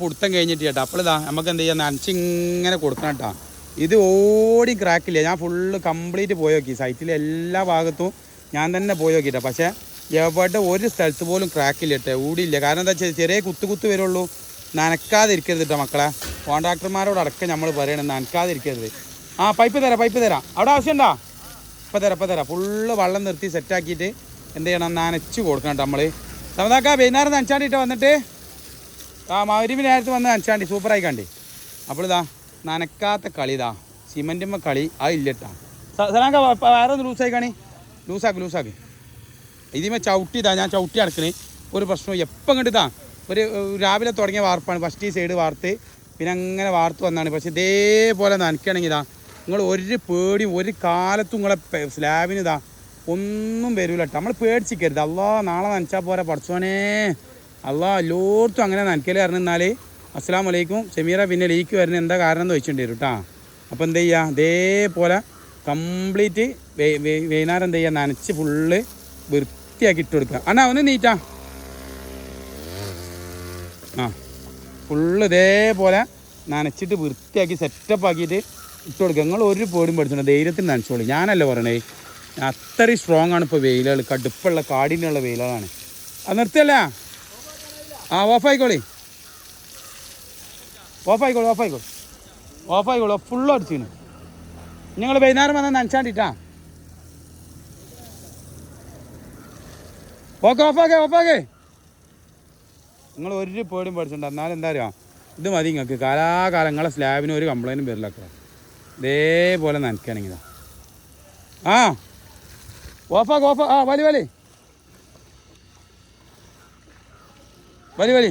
പുടുത്തം കഴിഞ്ഞിട്ട് കേട്ടോ. അപ്പോൾ ഇതാ നമുക്ക് എന്ത് ചെയ്യാം? നനച്ചിങ്ങനെ കൊടുക്കണം കേട്ടോ. ഇത് ഓടി ക്രാക്കില്ല ഞാൻ ഫുള്ള് കംപ്ലീറ്റ് പോയി നോക്കി. സൈറ്റിലെ എല്ലാ ഭാഗത്തും ഞാൻ തന്നെ പോയി നോക്കിയിട്ടാ. പക്ഷേ എവിടെ ഒരു സ്ഥലത്ത് പോലും ക്രാക്കില്ല കേട്ടോ. ഓടിയില്ല കാരണം എന്താ വെച്ചാൽ ചെറിയ കുത്തു കുത്തു വരുള്ളൂ. നനക്കാതിരിക്കരുത് കേട്ടോ മക്കളെ. കോൺട്രാക്ടർമാരോട് നമ്മൾ പറയണം നനക്കാതിരിക്കരുത്. ആ പൈപ്പ് തരാം പൈപ്പ് തരാം. അവിടെ ആവശ്യമുണ്ടോ ഇപ്പം തരാം ഇപ്പം തരാം. ഫുള്ള് വെള്ളം നിർത്തി സെറ്റാക്കിയിട്ട് എന്ത് ചെയ്യണം? നനച്ച് കൊടുക്കണം കേട്ടോ നമ്മൾ സമതാക്ക വൈകുന്നേരം നനച്ചാണ്ടിട്ട് വന്നിട്ട്? ആ മരുവിന് നേരത്ത് വന്ന് നനച്ചാണ്ടി സൂപ്പറായി കണ്ടി. അപ്പോൾ ഇതാ നനക്കാത്ത കളി ഇതാ. സിമന്റുമ്മ കളി ആ ഇല്ലട്ടാ സലാങ്ക വേറെ ഒന്ന് ലൂസായി കാണി. ലൂസാക്ക് ലൂസാക്ക് ഇതിമേ ചവിട്ടി ഇതാ ഞാൻ ചവിട്ടി അടക്കണേ. ഒരു പ്രശ്നവും എപ്പം കണ്ടിതാ ഒരു രാവിലെ തുടങ്ങിയ വാർപ്പാണ്. ഫസ്റ്റ് ഈ സൈഡ് വാർത്ത് പിന്നെ അങ്ങനെ വാർത്ത് വന്നാണ്. പക്ഷെ ഇതേപോലെ നനയ്ക്കുകയാണെങ്കിൽ ഇതാ നിങ്ങൾ ഒരു പേടി ഒരു കാലത്തും നിങ്ങളെ സ്ലാബിന് ഇതാ ഒന്നും വരൂല കേട്ടോ. നമ്മൾ പേടിച്ചിക്കരുത്. അല്ലാ നാളെ നനച്ചാൽ പോരാ പഠിച്ചോനെ. അല്ലാ എല്ലായിടത്തും അങ്ങനെ നനക്കൽ പറഞ്ഞാൽ അസ്സാം വലൈക്കും ഷമീറ പിന്നെ ലീക്ക് വരുന്ന എന്താ കാരണം എന്ന് വെച്ചിട്ടുണ്ട് കേട്ടോ. അപ്പോൾ എന്ത് ചെയ്യുക ഇതേപോലെ കംപ്ലീറ്റ് വൈകുന്നേരം എന്ത് ചെയ്യുക നനച്ച് ഫുള്ള് വൃത്തിയാക്കി ഇട്ട് കൊടുക്കുക. അണ്ണാ ഒന്ന് നീറ്റാ ആ ഫുള്ള് ഇതേപോലെ നനച്ചിട്ട് വൃത്തിയാക്കി സെറ്റപ്പ് ആക്കിയിട്ട് ഇട്ട് കൊടുക്കുക. നിങ്ങൾ ഒരു പേടും പഠിച്ചിട്ടുണ്ട് ധൈര്യത്തിൽ നനച്ചോളൂ. ഞാനല്ല പറയണേ അത്രയും സ്ട്രോങ് ആണ് ഇപ്പോൾ വെയിലുകൾ കടുപ്പുള്ള കാടിനുള്ള വെയിലുകളാണ്. അത് നിർത്തിയല്ല? ആ ഓഫ് ആയിക്കോളി. ഓഫ് ആയിക്കോളൂ ഓഫ് ആയിക്കോളൂ. ഓഫ് ആയിക്കോളൂ ഫുൾ അടിച്ചിന്. നിങ്ങൾ വൈകുന്നേരം വന്നാൽ നനച്ചാണ്ടിട്ടാ. ഓക്കെ ഓഫാക്കേ ഓഫാക്കേ നിങ്ങൾ ഒരു പേടിയും പഠിച്ചിട്ടുണ്ട് എന്നാലും എന്താ അറിയാം? ഇത് മതി നിങ്ങൾക്ക് കാലാകാലങ്ങളെ സ്ലാബിന് ഒരു കംപ്ലൈന്റും വരില്ല ഇതേപോലെ നനയ്ക്കുകയാണെങ്കിൽ ആ. ഓഫാക്ക് ഓഫാ ആ വലി വലി വലി വലി